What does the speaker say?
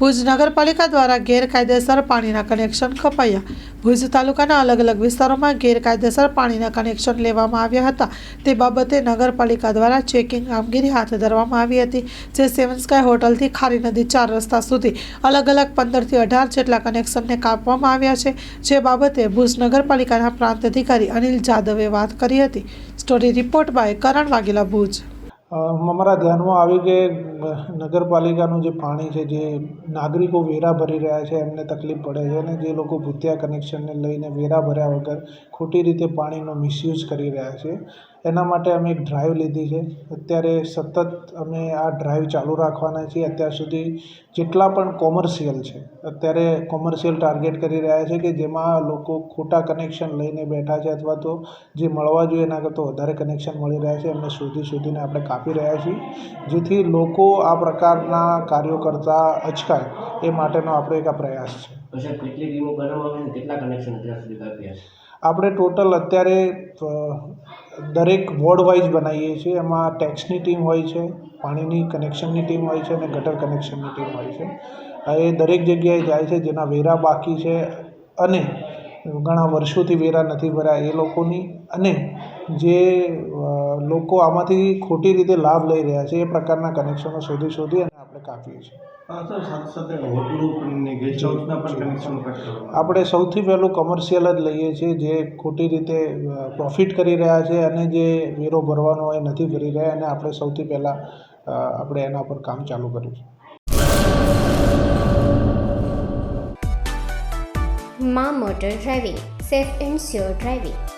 ભુજ નગરપાલિકા દ્વારા ગેરકાયદેસર પાણીના કનેક્શન કપાયા. ભુજ તાલુકાના અલગ અલગ વિસ્તારોમાં ગેરકાયદેસર પાણીના કનેક્શન લેવામાં આવ્યા હતા. તે બાબતે નગરપાલિકા દ્વારા ચેકિંગ કામગીરી હાથ ધરવામાં આવી હતી, જે સેવન સ્કાય હોટલથી ખારી નદી ચાર રસ્તા સુધી અલગ અલગ પંદરથી અઢાર જેટલા કનેક્શનને કાપવામાં આવ્યા છે. જે બાબતે ભુજ નગરપાલિકાના પ્રાંત અધિકારી અનિલ જાદવે વાત કરી હતી. Story report by Karan Vaghela Bhuj. અમારા ધ્યાનમાં આવ્યું કે નગરપાલિકાનું જે પાણી છે, જે નાગરિકો વેરા ભરી રહ્યા છે, એમને તકલીફ પડે છે અને જે લોકો ભૂતિયા કનેક્શનને લઈને વેરા ભર્યા વગર ખોટી રીતે પાણીનો મિસયુઝ કરી રહ્યા છે. એના માટે અમે એક ડ્રાઈવ લીધી છે. અત્યારે સતત અમે આ ડ્રાઈવ ચાલુ રાખવાના છીએ. અત્યાર સુધી જેટલા પણ કોમર્શિયલ છે, અત્યારે કોમર્શિયલ ટાર્ગેટ કરી રહ્યા છે કે જેમાં લોકો ખોટા કનેક્શન લઈને બેઠા છે અથવા તો જે મળવા જોઈએ એના કરતાં વધારે કનેક્શન મળી રહ્યા છે. એમને શોધી શોધીને આપણે કાપી રહ્યા છીએ. જેથી લોકો આ પ્રકારના કાર્યો કરતાં અચકાય એ માટેનો આપણો એક આ પ્રયાસ છે. કેટલી કનેક્શન અત્યાર સુધી કાપ્યા છે આપણે ટોટલ અત્યારે દરેક વોર્ડ વાઇઝ બનાવીએ છીએ. એમાં ટેક્સની ટીમ હોય છે, પાણીની કનેક્શનની ટીમ હોય છે અને ગટર કનેક્શનની ટીમ હોય છે. એ દરેક જગ્યાએ જાય છે, જેના વેરા બાકી છે અને ઘણા વર્ષોથી વેરા નથી ભર્યા. એ લોકોની અને જે લોકો આમાંથી ખોટી રીતે લાભ લઈ રહ્યા છે, એ પ્રકારના કનેક્શનો શોધી શોધી આપણે કાપીએ છીએ. આપણે સૌથી પહેલું કમર્શિયલ જ લઈએ છીએ જે ખોટી રીતે પ્રોફિટ કરી રહ્યા છે અને જે વેરો ભરવાનો એ નથી ભરી રહ્યા અને આપણે સૌથી પહેલાં આપણે એના પર કામ ચાલુ કર્યું છે. Maa motor driving safe and sure driving.